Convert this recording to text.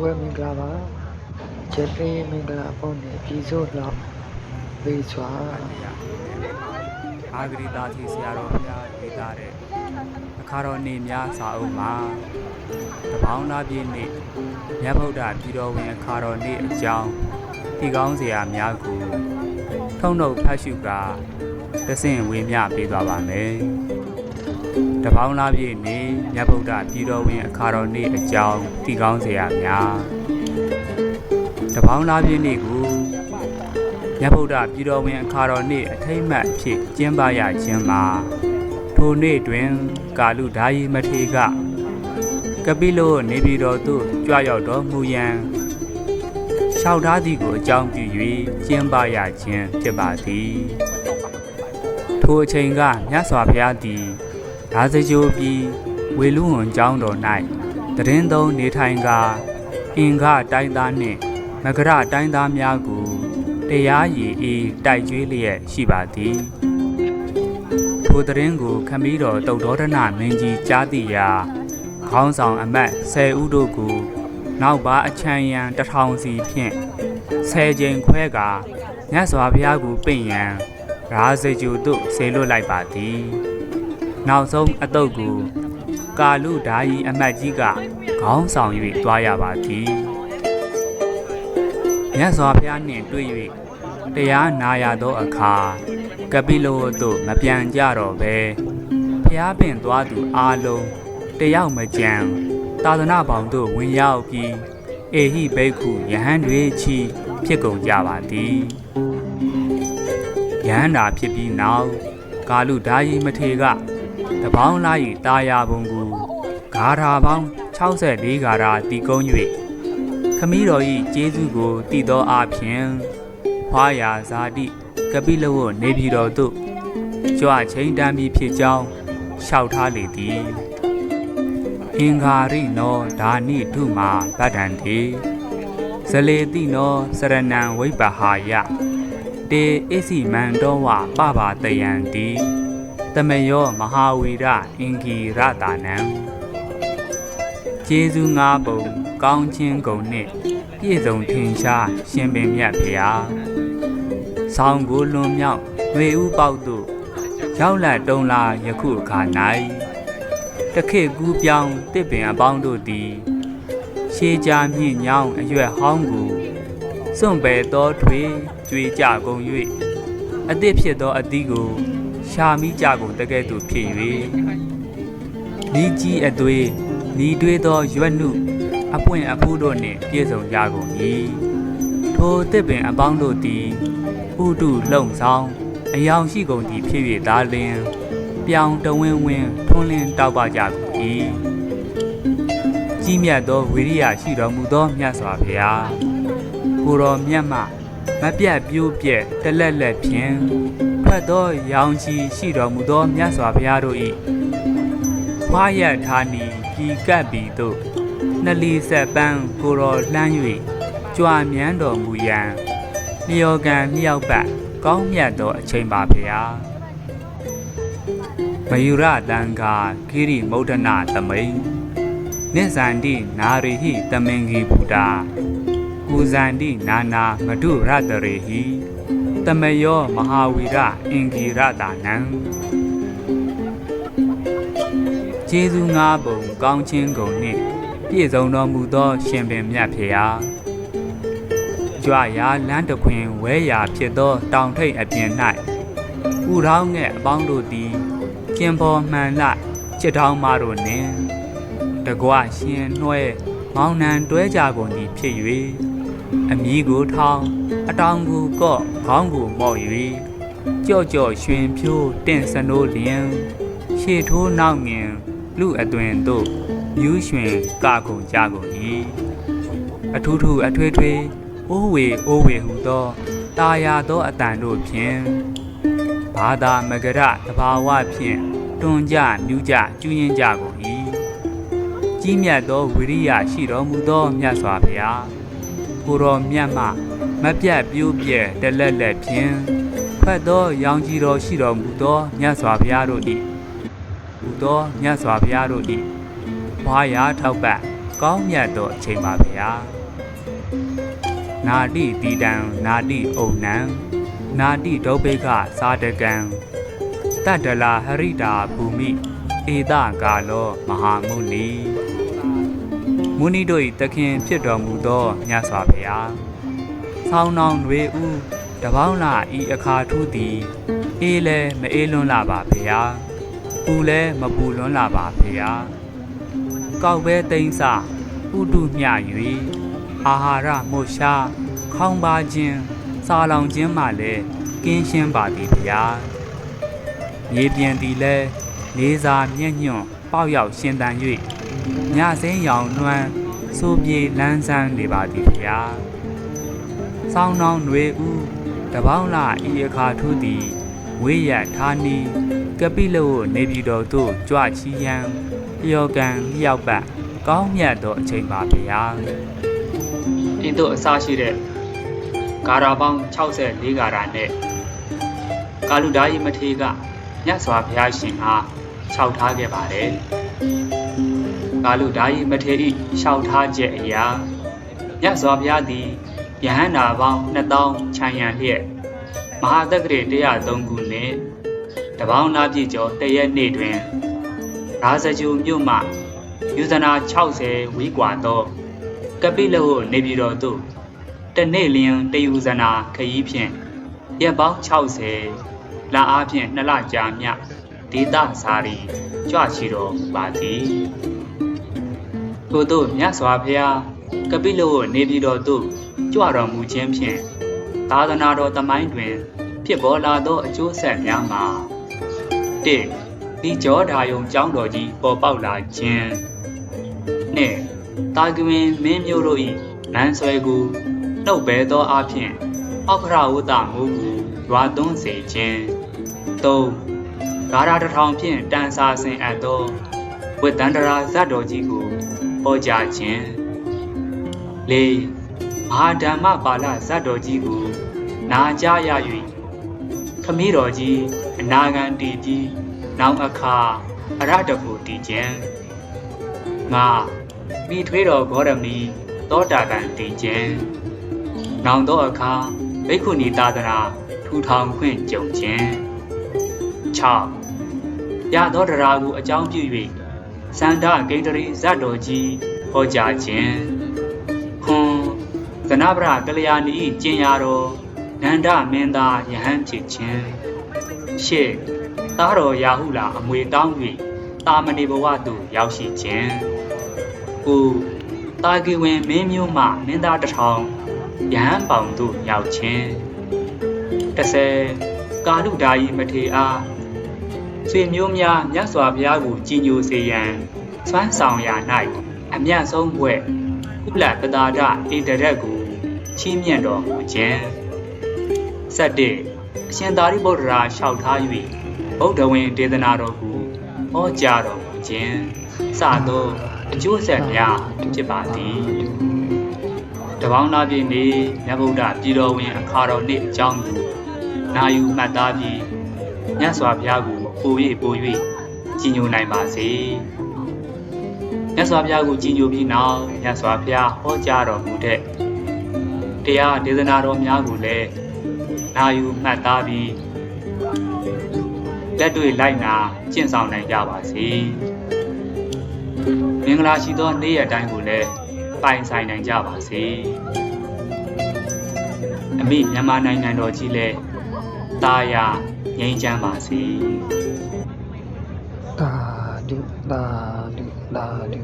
ဝဲမင်္ဂလာပါကျက်သိမ်းမင်္ဂလာပုံနဲ့ပြည်စိုးလောက်ပေးစွာအာဂရိတာကြီးဆရာတော်ဘုရားရေးသားတဲ့အခါတော်နေများစာအုပ်မှာတပေါင်းသားပြည့်နေ့မြတ်ဗုဒ္ဓပြည်တော်ဝင်အခါတော်နေ့အကြောင်းဒီကောင်းစရာများကိုထုံနှုတ်ဖတ်ရှုကာသစင်ဝေမျှပေးသွားပါမယ် တပေါင်းသားပြည့်နေ့မြတ်ဗုဒ္ဓပြည်တော်ဝင်အခါတော်နေ့အကြောင်းဒီကောင်းစရာများတပေါင်းသားပြည့်နေ့ကိုမြတ်ဗုဒ္ဓပြည်တော်ဝင်အခါတော်နေ့အထိမ့်မှတ်အဖြစ်ကျင်းပရခြင်းမှာထိုနေ့တွင်ကာလူဓာယီမထေကကပိလောနေပြည်တော်သို့ကြွရောက်တော်မူရန်လျှောက်ထားသည်ကိုအကြောင်းပြု၍ကျင်းပရခြင်းဖြစ်ပါသည်ထိုအချိန်ကမြတ်စွာဘုရားသည် ဒါဇကြိုပြည်ဝေလူဝန်ကျောင်းတော်၌တရင်သုံးနေထိုင်ကာအင်္ဂတိုင်းသားနှင့်မကရတိုင်းသားများကိုတရားရည်အေးတိုက်ကျွေးလျက်ရှိပါသည်ထိုသတင်းကိုခမည်းတော်တုတ်တော်ဒနာမင်းကြီးကြားသိရာခေါင်းဆောင်အမတ်10ဦးတို့ကိုနောက်ပါအချမ်းရန်တစ်ထောင်စီဖြင့်10ကြိမ်ခွဲကာမြတ်စွာဘုရားကိုပင့်ရန်ရာဇကြိုသို့ဆေလွတ်လိုက်ပါသည် နောက်ဆုံးအတုတ်ကိုကာလူဓာယီအမတ်ကြီးကခေါင်းဆောင်၍တွားရပါသည်မြတ်စွာဘုရားနှင့်တွေ့၍တရားနာရသောအခါကပိလောတို့မပြန်ကြတော့ဘဲဖျားပင်သွားသူအားလုံးတယောက်မကြံသာသနာပေါင်းတို့ဝင်ရောက်ပြီးအေဟိဘိက္ခုယဟန်တွေချီဖြစ်ကုန်ကြပါသည်ယဟန်တာဖြစ်ပြီးနောက်ကာလူဓာယီမထေက တပေါင်းလာ၏တာယာပုံကိုဂါထာပေါင်း64ဂါထာတီကုံး၍ခမည်းတော်၏ကျေးဇူးကိုတည်သောအဖြစ်ဖွာရာဇာတိကပိလဝတ်နေပြည်တော်သို့ကြွချင်းတမ်းပြီးဖြစ်ကြောင်းလျှောက်ထားလေသည်အင်္ဂါရိနောဒါနိဒုမာဗဒ္ဒံတေဇလေတိနောစရဏံဝိပ္ပဟာယတေအစ္စည်းမန္တောဝပပတယံတိ တမယောမဟာဝီရအင်္ဂီရတာနံကျေးဇူးငါးပုံကောင်းခြင်းကုန်နှင့်ပြည့်စုံထင်ရှားရှင်ပင်မြတ်ဖျားဆောင်းကိုလွန်မြောက်ဝေဥပေါက်သို့ရောက်လာတုံးလာယခုအခါ၌တခေတ်ကူးပြောင်းတစ်ပင်အပေါင်းတို့သည်ရှေးကြမြင့်ညောင်းအရွက်ဟောင်းကိုစွန့်ပယ်သောထွေကြွေကြကုန်၍အသည့်ဖြစ်သောအသီးကို ရှာမိကြကုန်တကဲ့သို့ဖြစ်၍လီကြီးအသွေးလီတွေးသောရွက်နှုအပွင့်အဖူးတို့နှင့်ပြည့်စုံကြကုန်၏ထိုတစ်ပင်အပေါင်းတို့သည်ဥတုလုံဆောင်အယောင်ရှိကုန်သည်ဖြစ်၍သာလျှင်ပြောင်တဝင်းဝင်းထွန်းလင်းတောက်ပကြကုန်၏ကြီးမြတ်သောဝိရိယရှိတော်မူသောမြတ်စွာဘုရားကိုယ်တော်မြတ်မှ မပြတ်ပြိုးပြက်တလက်လက်ဖြင့်ဖတ်သောရောင်ချီရှိတော်မူသောမြတ်စွာဘုရားတို့၏ဖွားရထာနီပြည်ကပ်ပြီးသို့နှလီဆက်ပန်းကိုတော်လှမ်း၍ကြွာမြန်းတော်မူရန်လျော်ကံလျောက်ပတ်ကောင်းမြတ်သောအချိန်ပါဗျာမယုရတံဃာခိရိမௌဒနာသမိန်နိဇန္တိနာရိဟိတမင်္ဂီဘုဒ္ဓ ကုဇန္တိနာနာမဓုရတရေဟိတမယောမဟာဝီရအင်္ဂီရတာနံကျေးဇူးငါးပုံကောင်းခြင်းကုန်နှင့်ပြည့်စုံတော်မူသော ရှင်ပင်မြတ်ဖေဟာကြွရာလမ်းတခွင်ဝဲရာဖြစ်သော တောင်ထိပ်အပြင်၌ဥထောင်းငဲ့အပေါင်းတို့သည်ကျင်ပေါ်မှန်လချစ်ထောင်းမတို့နှင့်တကွရှင်နှွဲမောင်နှံတွဲကြကုန်သည်ဖြစ်၍ အမီးကိုထောင်းအတောင်ကိုကော့ခေါင်းကိုမော့၍ကြော့ကြော့ရွှင်ဖြိုးတင့်စနိုးလျင်ရှေထိုးနောက်ငင်လူအသွင်တို့မြူးရွှင်ကကုန်ကြကုန်၏အထူးထူးအထွေးထွေးအိုးဝေအိုးဝေဟုသောတာယာသောအတန်တို့ဖြင့်ဘာသာမကရတဘာဝဖြင့်တွန်ကြမြူးကြကျူးရင်ကြကုန်၏ကြီးမြတ်သောဝိရိယရှိတော်မူသောမြတ်စွာဘုရား ကိုတော်မြတ်မှမပြတ်ပြိုးပြဲတလက်လက်ဖြင့်ဖတ်သောရောင်ကြီးတော်ရှိတော်မူသောမြတ်စွာဘုရားတို့၏ဟူသောမြတ်စွာဘုရားတို့၏ဘွားရာထောက်ပံ့ကောင်းမြတ်သောအချိန်ပါဗျာနာတိတီတံနာတိအုံနံနာတိဒုဗ္ဗိကသာတကံတတ္တလာဟရိတာဘူမိဧတကာလောမဟာမုနီ မုနီတို့၏တခင်ဖြစ်တော်မူသောမြတ်စွာဘုရားဆောင်းနောင်တွေဥတပေါင်းလာဤအခါထူးသည်အေးလဲမအေးလွန်းလာပါဗျာပူလဲမပူလွန်းလာပါဗျာကောက်ပဲတိမ့်စဥတုမျှ၍အာဟာရမို့ရှားခေါင်းပါခြင်းစာလောင်ခြင်းမှလည်းကင်းရှင်းပါသည်ဗျာမြေပြင်သည်လဲလေးစားမျက်ညွန့်ပေါက်ရောက်ရှင်တန်၍ ညစိမ်းရောင်နှွမ်းစိုးပြေလန်းဆန်းနေပါသည်ဗျာဆောင်းနှောင်းຫນွေဥတပေါင်းလာဤအခါထူးသည်ဝေးရဌာနီကပိလဝနေပြည်တော်သို့ကြွချီရန်လျော်ကံလျောက်ပတ်ကောင်းမြတ်သောအချိန်ပါဗျာအင်းတို့အစရှိတဲ့ဂါရာပေါင်း64ဂါရာနဲ့ကာလူဓာယီမထေကမြတ်စွာဘုရားရှင်အားလျှောက်ထားခဲ့ပါတယ် ကာလူဓာယီမထေဤလျှောက်ထားချက်အရာမြတ်စွာဘုရားသည်ယဟန္တာပေါင်း2000ခြံရံလျက်မဟာတက္ကရာ103ခုနှင့်တပေါင်းနာပြည့်ကျော်တရက်နေ့တွင်ရာဇဂျူမြို့မှယူဇနာ60ဝီကွာသောကပိလဟုနေပြည်တော်သို့တနေ့လျင်တယူဇနာခရီးဖြင့်ရက်ပေါင်း60လအားဖြင့်နှစ်လကြာမြဒေသစာရီကြွချီတော်မူပါသည် ထို့သောမြတ်စွာဘုရားကပိလဟုနေပြည်တော်သို့ကြွတော်မူခြင်းဖြင့်သာသနာတော်သမိုင်းတွင် ဖြစ်ပေါ်လာသောအကျိုးဆက်များမှာ၁ဒီကြောဓာယုံကျောင်းတော်ကြီးပေါ်ပေါက်လာခြင်း၂တာကဝင်မင်းမျိုးတို့၏လမ်းဆွဲကူနှုတ်ပဲသောအဖြစ်အောက်ခရဝတ္တမူကူရွာသွန်းစေခြင်း၃ဂါရတထောင်ဖြင့်တန်စာဆင်အပ်သောဝိတ္တန္တရာဇတ်တော်ကြီးကို ဟောကြားခြင်း၄မဟာဓမ္မပါဠဇတ်တော်ကြီးကိုနာကြားရ၍ခမည်းတော်ကြီးအနာဂံတီကြီးနောင်အခါအရတခုတီခြင်းငါမိထွေးတော်ဂေါရမီသောတာပန်တီခြင်းနောင်သောအခါဘိက္ခုနီသာသနာထူထောင်ခွင့်ကြုံခြင်း6ရသောတရားကိုအကြောင်းပြု၍ စန္ဒဂိတရီဇတ်တော်ကြီးဟောကြားခြင်းခွန်သနဗရကလျာဏီကျင်ရာတော်နန္ဒမင်းသားယဟန်ဖြစ်ခြင်းရှေ့သားတော်ရာဟုလာအမွေတောင်း၍တာမဏေဘဝသို့ရောက်ရှိခြင်းကိုတာဂီဝင်မင်းမျိုးမှမင်းသားတစ်ထောင်ယဟန်ပေါင်သို့ရောက်ခြင်း30ကာလူဓာယီမထေအား ဆွေမျိုးများမြတ်စွာဘုရားကိုကြည်ညိုစေရန်စွမ်းဆောင်ရာ၌အမြတ်ဆုံးဘွဲ့ကုလပတာဒဧတရက်ကိုချီးမြှင့်တော်မူခြင်း၁၁အရှင်သာရိပုတ္တရာလျှောက်ထား၍ဗုဒ္ဓဝင်ဒေသနာတော်ကိုဟောကြားတော်မူခြင်းစသောအကျိုးဆက်များဖြစ်ပါသည်တပေါင်းသားပြည့်နေမြတ်ဗုဒ္ဓပြည်တော်ဝင်အခါတော်နေ့အကြောင်းကိုနာယူမှတ်သားပြီးမြတ်စွာဘုရားကို ပို၍ပို၍ကြီးညိုနိုင်ပါစေ။မြတ်စွာဘုရားကိုကြည်ညိုပြီးနောက်မြတ်စွာဘုရားဟောကြားတော်မူတဲ့တရားဒေသနာတော်များကိုလည်းနာယူမှတ်သားပြီးလက်တွေ့လိုက်နာကျင့်ဆောင်နိုင်ကြပါစေ။မင်္ဂလာရှိသောနေ့ရက်တိုင်းကိုလည်းပိုင်ဆိုင်နိုင်ကြပါစေ။အမိမြန်မာနိုင်ငံတော်ကြီးလည်းတာယာ ငြိမ်းချမ်းပါစေ။သာဓုသာဓုသာဓု